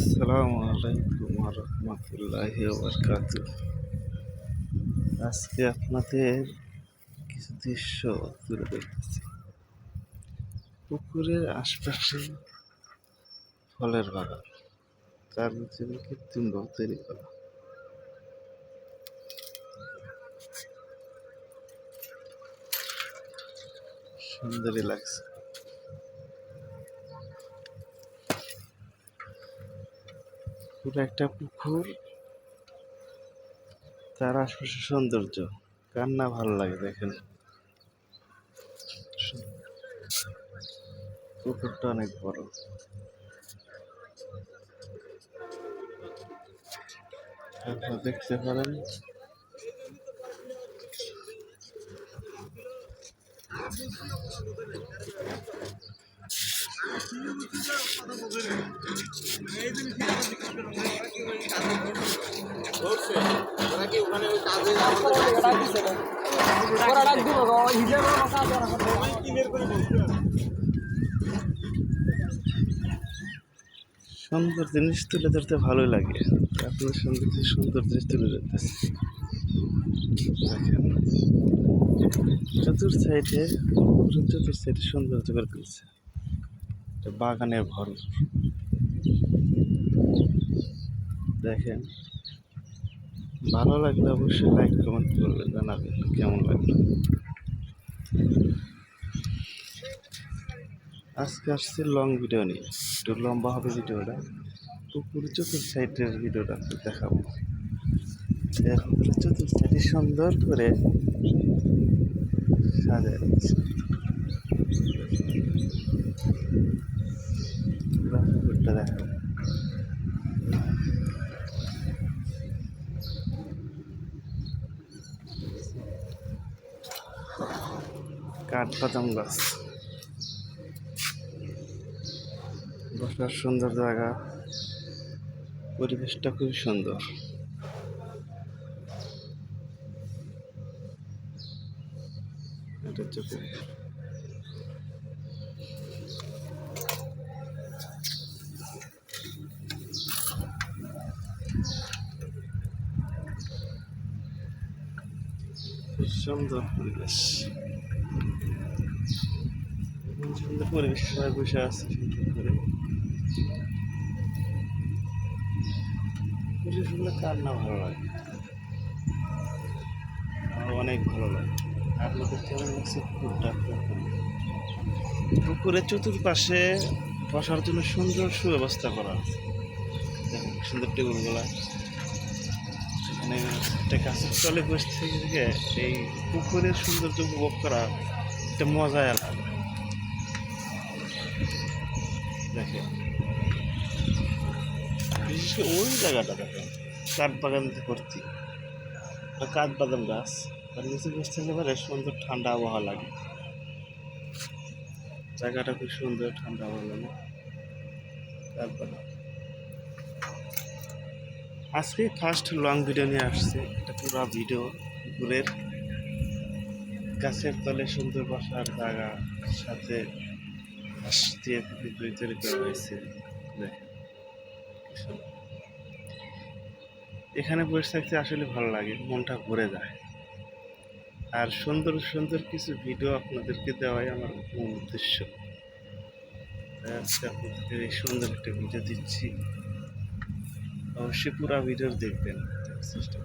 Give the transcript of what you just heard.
আসসালামু আলাইকুম রহমতুল্লাহ বরকাত আজকে আপনাদের কিছু দৃশ্য তুলে দেখতেছি পুকুরের আশপাশে ফলের বাগান, তার ভিতরে কৃত্রিমভাবে তৈরি করা। সুন্দরই লাগছে। পুরো একটা পুকুর। তার আশপাশে সৌন্দর্য। কার না ভালো লাগে দেখেন। পুকুরটা অনেক বড়। আপনারা দেখতে পারেন। সুন্দর জিনিস তুলে ধরতে ভালোই লাগে। আপনার সুন্দর সুন্দর জিনিস তুলে ধরতেছে দেখেন। চতুর সাইডে চতুর সাইডে সৌন্দর্য করে তুলছে। বাগানে ভরপুর। দেখেন, ভালো লাগলে অবশ্যই লাইক কমেন্ট করবেন, জানাবেন কেমন লাগল। আজকে আসছে লং ভিডিও নিয়ে, একটু লম্বা হবে ভিডিওটা, পুকুর চতুর সাইডের ভিডিওটা দেখাবো। চতুর সাইডে সুন্দর করে পুকুরটা দেখাবো। কাঠবাদাম গাছ। বসার সুন্দর জায়গা। পরিবেশটা খুবই সুন্দর। এটা হচ্ছে সুন্দর পরিবেশ। সুন্দর পরিবেশ সবাই বসে আছে সুন্দর করে পরিবেশগুলো কার না ভালো লাগে আমার অনেক ভালো লাগে আপনাদের কেমন লাগছে পুকুরটা পুকুরের চতুর্পাশে বসার জন্য সুন্দর সুব্যবস্থা করা আছে। দেখুন সুন্দর টেবিলগুলা। এখানে একটা গাছের তলে বসে থেকে এই পুকুরের সৌন্দর্য উপভোগ করা একটা মজাই আলাদা। দেখেন। বিশেষ করে ওই জায়গাটা দেখেন, কাঠ বাগান ভর্তি কাঠ বাদাম গাছ তার নিচে বসতে পারে সুন্দর ঠান্ডা আবহাওয়া লাগে। জায়গাটা খুব সুন্দর, ঠান্ডা আবহাওয়া লাগে। কাঠ বাদাম আজকে ফার্স্ট লং ভিডিও নিয়ে আসছে, এটা পুরো ভিডিও পুকুরের। গাছের তলে সুন্দর বসার জায়গা, সাথে পুকুর তৈরি করা হয়েছে এখানে বসে থাকতে আসলে ভালো লাগে, মনটা ভরে যায়। আর সুন্দর সুন্দর কিছু ভিডিও আপনাদেরকে দেওয়াই আমার মূল উদ্দেশ্য। আজকে আপনাদেরকে এই সুন্দর একটা ভিডিও দিচ্ছি। অবশ্যই পুরো ভিডিও দেখবেন চেষ্টা